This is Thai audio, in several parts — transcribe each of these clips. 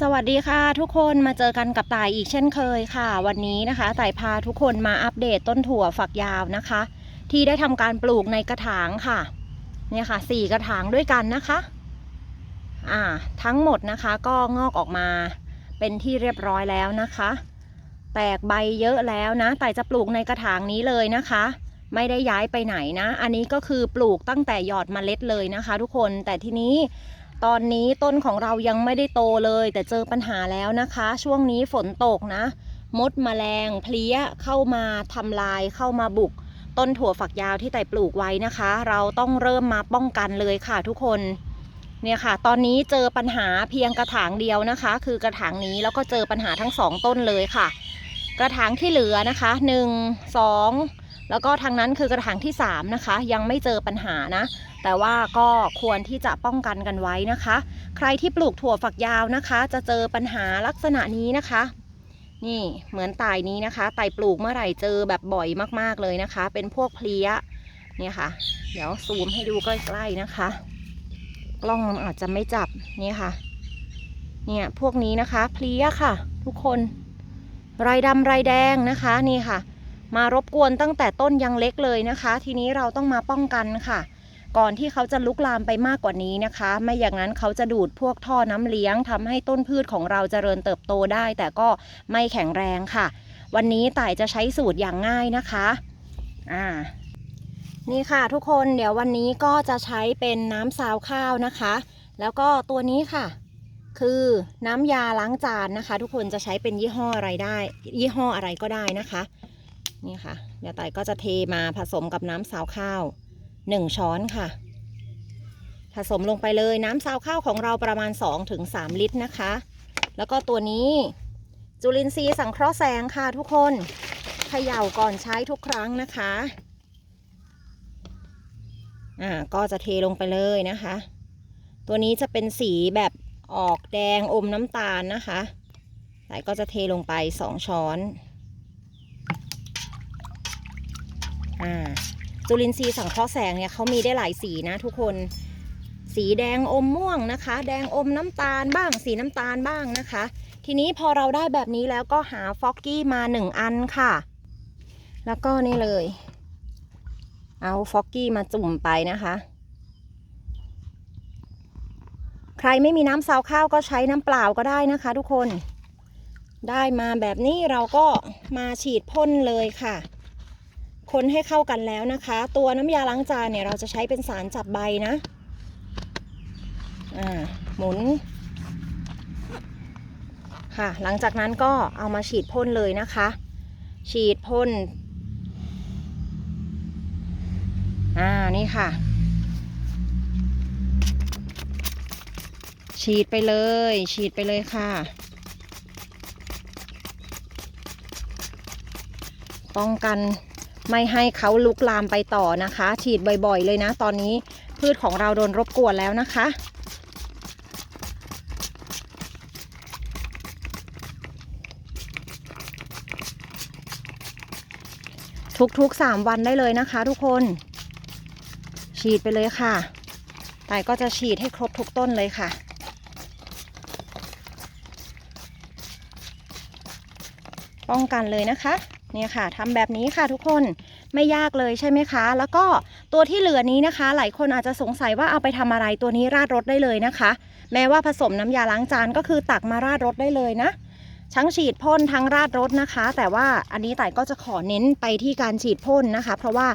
สวัสดีค่ะทุกคนมาเจอกันกับต่ายอีกเช่นเคยค่ะ วันนี้นะคะต่ายพาทุกคนมาอัปเดตต้นถั่วฝักยาวนะคะ ที่ได้ทำการปลูกในกระถางค่ะเนี่ยค่ะสี่กระถางด้วยกันนะคะอ่าทั้งหมดนะคะก็งอกออกมาเป็นที่เรียบร้อยแล้วนะคะ แตกใบเยอะแล้วนะแต่จะปลูกในกระถางนี้เลยนะคะ ไม่ได้ย้ายไปไหนนะ อันนี้ก็คือปลูกตั้งแต่หยอดเมล็ดเลยนะคะ ทุกคนแต่ทีนี้ ตอนนี้ต้นของเรายังไม่ได้โตเลย แต่เจอปัญหาแล้วนะคะ ช่วงนี้ฝนตกนะ มดแมลงเพลี้ยเข้ามาทำลายเข้ามาบุก ต้นถั่วฝักยาวที่ไต่ปลูกไว้นะคะ เราต้องเริ่มมาป้องกันเลยค่ะทุกคนเนี่ยค่ะ ตอนนี้เจอปัญหาเพียงกระถางเดียวนะคะ คือกระถางนี้แล้วก็เจอปัญหาทั้งสองต้นเลยค่ะ กระถางที่เหลือนะคะหนึ่งสองแล้วก็ทางนั้นคือกระถางที่สามนะคะ ยังไม่เจอปัญหานะ แต่ว่าก็ควรที่จะป้องกันกันไว้นะคะ ใครที่ปลูกถั่วฝักยาวนะคะ จะเจอปัญหาลักษณะนี้นะคะ นี่เหมือนตายนี้นะคะไตปลูกเมื่อไหร่เจอแบบบ่อยมากๆเลยนะคะ เป็นพวกเพลี้ยเนี่ยค่ะ เดี๋ยวซูมให้ดูใกล้ๆนะคะ กล้องมันอาจจะไม่จับนี่ค่ะ เนี่ยพวกนี้นะคะเพลี้ยค่ะ ทุกคนไรดำไรแดงนะคะนี่ค่ะ มารบกวนตั้งแต่ต้นยังเล็กเลยนะคะ ทีนี้เราต้องมาป้องกันค่ะ ก่อนที่เขาจะลุกลามไปมากกว่านี้นะคะ ไม่อย่างนั้นเขาจะดูดพวกท่อน้ำเลี้ยงทำให้ต้นพืชของเราเจริญเติบโตได้ แต่ก็ไม่แข็งแรงค่ะ วันนี้ต่ายจะใช้สูตรอย่างง่ายนะคะอ่านี่ค่ะทุกคนเดี๋ยววันนี้ก็จะใช้เป็นน้ำซาวข้าวนะคะ แล้วก็ตัวนี้ค่ะคือน้ำยาล้างจานนะคะ ทุกคนจะใช้เป็นยี่ห้ออะไรได้ ยี่ห้ออะไรก็ได้นะคะ นี่ค่ะ เดี๋ยวไต่ก็จะเทมาผสมกับน้ำซาวข้าว หนึ่งช้อนค่ะ ผสมลงไปเลยน้ำซาวข้าวของเราประมาณ 2-3 ลิตรนะคะ แล้วก็ตัวนี้จุลินทรีย์สังเคราะห์แสงค่ะทุกคนเขย่าก่อนใช้ทุกครั้งนะคะอ่าก็จะเทลงไปเลยนะคะ ตัวนี้จะเป็นสีแบบออกแดงอมน้ำตาลนะคะแต่ก็จะเทลงไป 2 ช้อนอ่า จุลินทรีย์สังเคราะห์แสงเนี่ยเขามีได้หลายสีนะทุกคน สีแดงอมม่วงนะคะ แดงอมน้ำตาลบ้าง สีน้ำตาลบ้างนะคะ ทีนี้พอเราได้แบบนี้แล้วก็หาฟอกกี้มาหนึ่งอันค่ะ แล้วก็นี่เลย เอาฟอกกี้มาจุ่มไปนะคะ ใครไม่มีน้ำซาวข้าวก็ใช้น้ำเปล่าก็ได้นะคะ ทุกคนได้มาแบบนี้เราก็มาฉีดพ่นเลยค่ะ คนให้เข้ากันแล้วนะคะ ตัวน้ำยาล้างจานเนี่ยเราจะใช้เป็นสารจับใบนะ อ่า หมุน ค่ะ หลังจากนั้นก็เอามาฉีดพ่นเลยนะคะ ฉีดพ่น อ่า นี่ค่ะ ฉีดไปเลย ฉีดไปเลยค่ะป้องกัน ไม่ให้เขาลุกลามไปต่อนะคะ ฉีดบ่อยๆ เลยนะ ตอนนี้พืชของเราโดนรบกวนแล้วนะคะ ทุกๆ 3 วันได้เลยนะคะ ทุกคน ฉีดไปเลยค่ะ แต่ก็จะฉีดให้ครบทุกต้นเลยค่ะป้องกันเลยนะคะ เนี่ยค่ะทำแบบนี้ค่ะทุกคนไม่ยากเลยใช่ไหมคะ แล้วก็ตัวที่เหลือนี้นะคะ หลายคนอาจจะสงสัยว่าเอาไปทำอะไรตัวนี้ราดรถได้เลยนะคะ แม้ว่าผสมน้ำยาล้างจานก็คือตักมาราดรถได้เลยนะทั้งฉีดพ่นทั้งราดรถนะคะ แต่ว่าอันนี้แต่ก็จะขอเน้นไปที่การฉีดพ่นนะคะ เพราะว่า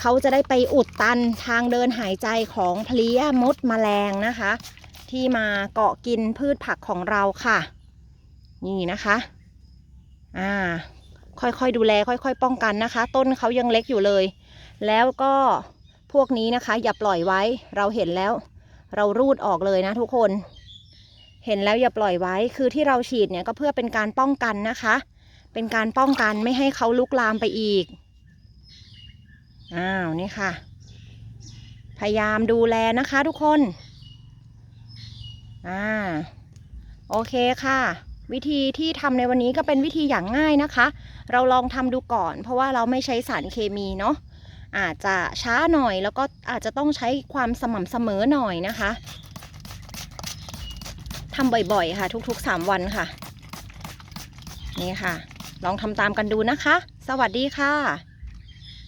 เขาจะได้ไปอุดตันทางเดินหายใจของเพลี้ยมดแมลงนะคะ ที่มาเกาะกินพืชผักของเราค่ะ นี่นะคะ อ่า ค่อยๆดูแล ค่อย ๆ ป้องกันนะคะ ต้นเขายังเล็กอยู่เลย แล้วก็พวกนี้นะคะ อย่าปล่อยไว้ เราเห็นแล้ว เรารูดออกเลยนะทุกคน เห็นแล้วอย่าปล่อยไว้ คือที่เราฉีดเนี่ยก็เพื่อเป็นการป้องกันนะคะ เป็นการป้องกันไม่ให้เขาลุกลามไปอีก อ้าวนี่ค่ะ พยายามดูแลนะคะทุกคน อ่า โอเคค่ะ วิธีที่ทำในวันนี้ก็เป็นวิธีอย่างง่ายนะคะ เราลองทำดูก่อน เพราะว่าเราไม่ใช้สารเคมีเนาะอาจจะช้าหน่อยแล้วก็อาจจะต้องใช้ความสม่ำเสมอหน่อยนะคะทำบ่อยๆ ค่ะ ทุกๆ 3 วันค่ะ นี่ค่ะ ลองทำตามกันดูนะคะ สวัสดีค่ะ